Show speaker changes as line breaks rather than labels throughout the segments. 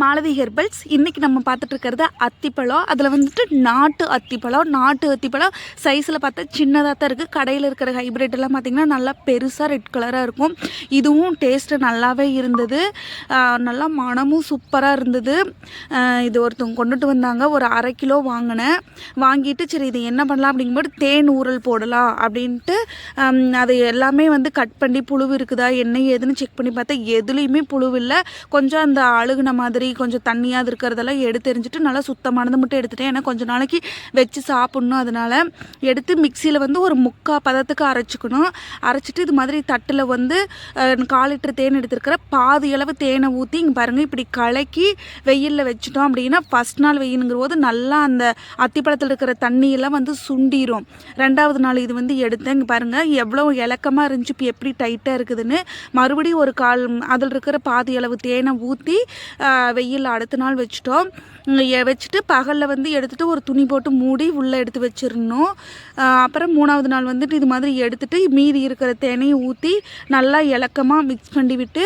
Malathi herbals இன்றைக்கி நம்ம பார்த்துட்டு இருக்கிறது அத்திப்பழம். அதில் வந்துட்டு நாட்டு அத்திப்பழம். நாட்டு அத்திப்பழம் சைஸில் பார்த்தா சின்னதாக தான் இருக்குது கடையில் இருக்கிற ஹைப்ரிட் எல்லாம் பார்த்திங்கன்னா நல்லா பெருசாக ரெட் கலராக இருக்கும். இதுவும் டேஸ்ட்டு நல்லாவே இருந்தது. நல்லா மனமும் சூப்பராக இருந்தது. இது ஒருத்தவங்க கொண்டுட்டு வந்தாங்க. ஒரு அரை கிலோ வாங்கினேன். வாங்கிட்டு சரி இது என்ன பண்ணலாம் அப்படிங்கும்போது தேன் ஊறல் போடலாம் அப்படின்ட்டு அது எல்லாமே வந்து கட் பண்ணி புழு இருக்குதா என்ன ஏதுன்னு செக் பண்ணி பார்த்தா எதுலேயுமே புழு இல்லை. கொஞ்சம் அந்த அழுகுன மாதிரி கொஞ்சம் தண்ணியாக இருக்கிறதெல்லாம் எடுத்து எறிஞ்சிட்டு நல்லா சுத்தமானது மட்டும் எடுத்துட்டேன். ஏன்னா கொஞ்ச நாளைக்கு வச்சு சாப்பிட்ணும். அதனால் எடுத்து மிக்சியில் வந்து ஒரு முக்கால் பதத்துக்கு அரைச்சிக்கணும். அரைச்சிட்டு இது மாதிரி தட்டில் வந்து கால் லிட்டர் தேன் எடுத்துருக்கிற பாதி அளவு தேனை ஊற்றி இங்கே பாருங்கள் இப்படி கலக்கி வெயிலில் வச்சுட்டோம் அப்படின்னா ஃபஸ்ட் நாள் வெயிலுங்கிற போது நல்லா அந்த அத்திப்பழத்தில் இருக்கிற தண்ணியெல்லாம் வந்து சுண்டிரும். ரெண்டாவது நாள் இது வந்து எடுத்தேன். இங்கே பாருங்கள் எவ்வளோ இலக்கமாக இருந்துச்சு இப்போ எப்படி டைட்டாக இருக்குதுன்னு. மறுபடியும் ஒரு கால் அதில் இருக்கிற பாதி அளவு தேனை ஊற்றி வெயில் அடுத்த நாள் வச்சுட்டோம். வச்சுட்டு பகலில் வந்து எடுத்துகிட்டு ஒரு துணி போட்டு மூடி உள்ளே எடுத்து வச்சிடணும். அப்புறம் மூணாவது நாள் வந்துட்டு இது மாதிரி எடுத்துகிட்டு மீதி இருக்கிற தேனையை ஊற்றி நல்லா இலக்கமாக மிக்ஸ் பண்ணி விட்டு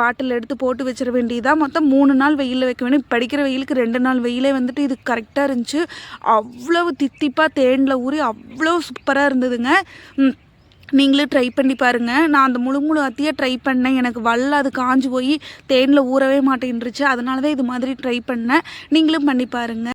பாட்டில் எடுத்து போட்டு வச்சிட வேண்டியதாக மொத்தம் மூணு நாள் வெயிலில் வைக்க வேண்டிய படிக்கிற வெயிலுக்கு ரெண்டு நாள் வெயிலே வந்துட்டு இது கரெக்டாக இருந்துச்சு. அவ்வளோ தித்திப்பாக தேனில் ஊறி அவ்வளோ சூப்பராக இருந்ததுங்க. நீங்களும் ட்ரை பண்ணி பாருங்கள் நான் அந்த முழு முழு அத்தியாக ட்ரை பண்ணேன். எனக்கு வல்ல அது காஞ்சு போய் தேனில் ஊறவே மாட்டேன்ருச்சு அதனால தான் இது மாதிரி ட்ரை பண்ணேன். நீங்களும் பண்ணி பாருங்கள்